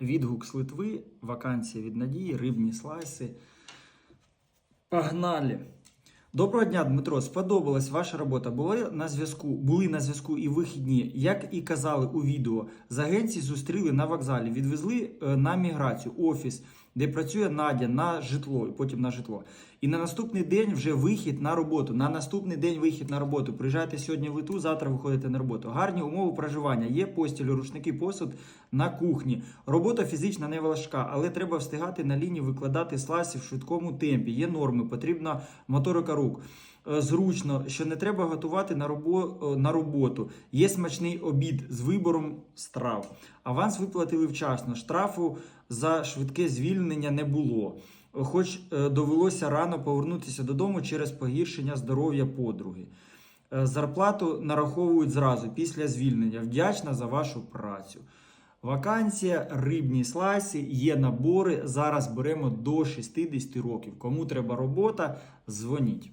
Відгук з Литви, вакансія від Надії, рибні слайси. Погнали! Доброго дня, Дмитро. Сподобалась ваша робота. Були на зв'язку, були на зв'язку і вихідні. Як і казали у відео, з агенції зустріли на вокзалі, відвезли е, на міграцію, офіс, де працює Надя на житло, і потім на житло. І на наступний день вже вихід на роботу. На наступний день вихід на роботу. Приїжджайте сьогодні в Литву, завтра виходите на роботу. Гарні умови проживання. Є постіль, рушники, посуд на кухні. Робота фізична не важка, але треба встигати на лінії викладати слайси в швидкому темпі. Є норми, потрібна моторика рук. Е, Зручно, що не треба готувати на, робо, е, на роботу. Є смачний обід з вибором страв. Аванс виплатили вчасно. Штрафу за швидке звільнення не було. Хоч е, довелося рано повернутися додому через погіршення здоров'я подруги. Зарплату нараховують зразу після звільнення. Вдячна за вашу працю. Вакансія, рибні слайси, є набори. Зараз беремо до 60 років. Кому треба робота, дзвоніть.